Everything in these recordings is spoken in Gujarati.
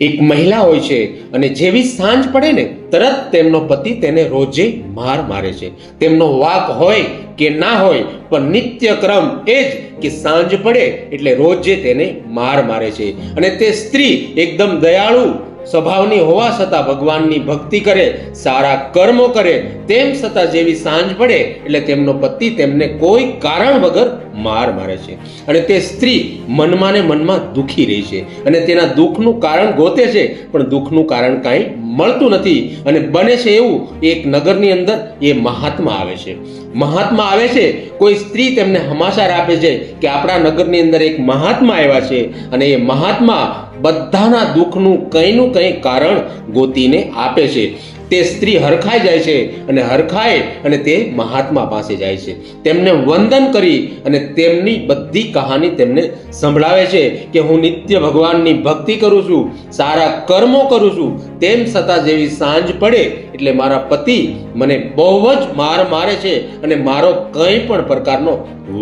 એક મહિલા હોય છે અને જેવી સાંજ પડે ને, તરત તેમનો પતિ તેને રોજે માર મારે છે. તેમનો વાક હોય કે ના હોય, પણ નિત્ય ક્રમ એ જ કે સાંજ પડે એટલે રોજે તેને માર મારે છે. અને તે સ્ત્રી એકદમ દયાળુ સ્વભાવની હોવા છતાં ભગવાનની ભક્તિ કરે, સારા કર્મો કરે, તેમ છતાં જેવી સાંજ પડે, એટલે તેમનો પતિ તેમને કોઈ કારણ વગર માર મારે છે. અને તે સ્ત્રી મનમાં ને મનમાં દુખી રહી છે. અને તેના દુઃખનું કારણ ગોતે છે, પણ દુઃખનું કારણ કાંઈ મળતું નથી અને બને છે એવું એક નગરની અંદર એ મહાત્મા આવે છે. મહાત્મા આવે છે, કોઈ સ્ત્રી તેમને સમાચાર આપે છે કે આપણા નગરની અંદર એક મહાત્મા આવ્યા છે અને એ મહાત્મા બધાના દુઃખનું કંઈનું કંઈ કારણ ગોતીને આપે છે. તે સ્ત્રી હરખાઈ જાય છે અને હરખાય અને તે મહાત્મા પાસે જાય છે. તેમને વંદન કરી અને તેમની બધી કહાની તેમને સંભળાવે છે કે હું નિત્ય ભગવાનની ભક્તિ કરું છું, સારા કર્મો કરું છું, તેમ છતાં જેવી સાંજ પડે એટલે મારા પતિ મને બહુ જ માર મારે છે અને મારો કંઈ પણ પ્રકારનો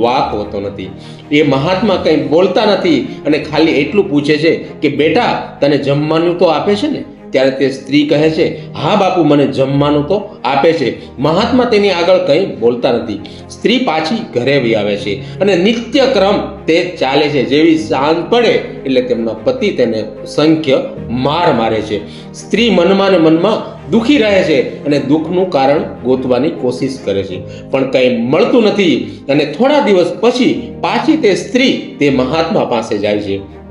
વાક હોતો નથી. એ મહાત્મા કંઈ બોલતા નથી અને ખાલી એટલું પૂછે છે કે બેટા તને જમવાનું તો આપે છે ને? ત્યારે તે સ્ત્રી કહે છે, હા બાપુ, મને જમવાનું તો આપે છે. મહાત્મા તેની આગળ કંઈ બોલતા નથી. સ્ત્રી પાછી ઘરે વી આવે છે અને નિત્ય ક્રમ તે ચાલે છે. જેવી સાંજ પડે એટલે તેમનો પતિ તેને સંખ્ય માર મારે છે. સ્ત્રી મનમાં ને મનમાં દુખી રહે છે અને દુઃખનું કારણ ગોતવાની કોશિશ કરે છે. પણ કંઈ મળતું નથી અને થોડા દિવસ પછી પાછી તે સ્ત્રી તે મહાત્મા પાસે જાય છે.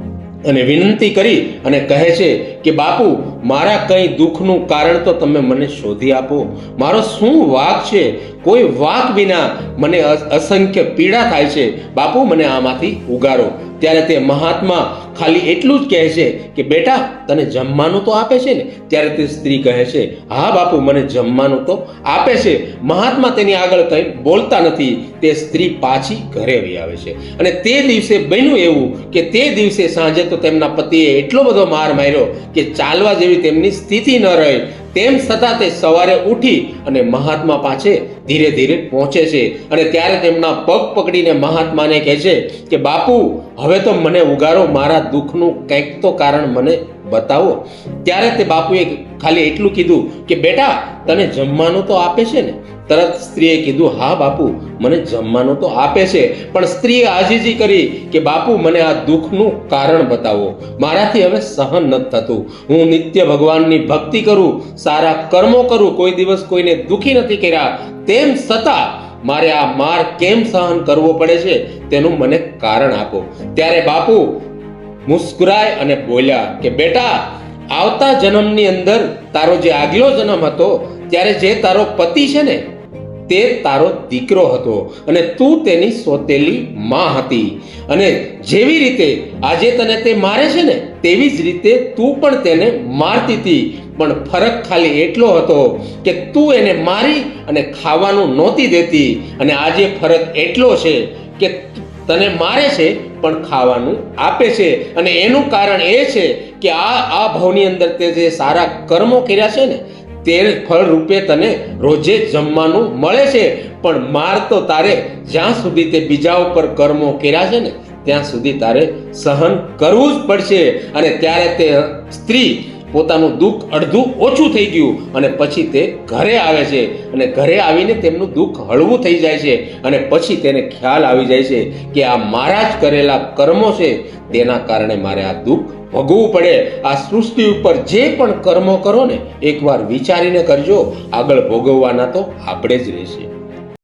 અને વિનંતી કરી અને કહે છે કે, બાપુ, મારા કંઈ દુઃખનું કારણ તો તમે મને શોધી આપો. મારો શું વાક છે? કોઈ વાક વિના મને અસંખ્ય પીડા થાય છે. બાપુ, મને આમાંથી ઉગારો. ત્યારે તે મહાત્મા ખાલી એટલું જ કહે છે કે બેટા, તને જમવાનું તો આપે છે ને? ત્યારે તે સ્ત્રી કહે છે, હા બાપુ, મને જમવાનું તો આપે છે. મહાત્મા તેની આગળ કંઈ બોલતા નથી. તે સ્ત્રી પાછી ઘરે વહી આવે છે. અને તે દિવસે બન્યું એવું કે તે દિવસે સાંજે તો તેમના પતિએ એટલો બધો માર માર્યો કે ચાલવા જેવી તેમની સ્થિતિ ન રહે. તેમ છતાં તે સવારે ઉઠી અને મહાત્મા પાસે ધીરે ધીરે પહોંચે છે. અને ત્યારે તેમના પગ પકડીને મહાત્માને કહે છે કે, બાપુ, હવે તો મને ઉગારો મારા દુઃખનું કંઈક તો કારણ મને બતાવો. ત્યારે તે બાપુએ ખાલી એટલું કીધું કે, બેટા, તને જમવાનું તો આપે છે ને? તરત સ્ત્રીએ કીધું, હા, બાપુ, મને જમવાનું તો આપે છે. પણ સ્ત્રીએ આજીજી કરી કે, બાપુ, મને આ દુઃખનું કારણ બતાવો. મારાથી હવે સહન નથી થતું. હું નિત્ય ભગવાનની ભક્તિ કરું, સારા કર્મો કરું, કોઈ દિવસ કોઈને દુઃખી નથી કર્યા. તેમ છતાં મારે આ માર કેમ સહન કરવો પડે છે? તેનું મને કારણ આપો. ત્યારે બાપુ મુસ્કુરાય અને બોલ્યા કે, બેટા, આવતા જન્મની અંદર તારો જે આગલો જન્મ હતો, ત્યારે જે તારો પતિ છે ને, તે તારો દીકરો હતો અને તું તેની સોતેલી માં હતી. અને જેવી રીતે આજે તને તે મારે છે ને, તેવી જ રીતે તું પણ તેને મારતી હતી. પણ ફરક ખાલી એટલો હતો કે તું એને મારી અને ખાવાનું નહોતી દેતી. અને આજે ફરક એટલો છે કે તને મારે છે, પણ ખાવાનું આપે છે. અને એનું કારણ એ છે કે આ આ ભાવની અંદર તે જે સારા કર્મો કર્યા છે ને, તે ફળ રૂપે તને રોજે જમવાનું મળે છે. પણ માર તો તારે જ્યાં સુધી તે બીજા ઉપર કર્મો કર્યા છે ને, ત્યાં સુધી તારે સહન કરવું જ પડશે. અને ત્યારે તે સ્ત્રી પોતાનું દુઃખ અડધું ઓછું થઈ ગયું અને પછી તે ઘરે આવે છે. અને ઘરે આવીને તેમનું દુઃખ હળવું થઈ જાય છે અને પછી તેને ખ્યાલ આવી જાય છે કે આ મારા જ કરેલા કર્મો છે. તેના કારણે મારે આ દુઃખ ભોગવવું પડે. આ સૃષ્ટિ ઉપર જે પણ કર્મો કરો ને, એકવાર વિચારીને કરજો. આગળ ભોગવવાના તો આપણે જ રહેશે.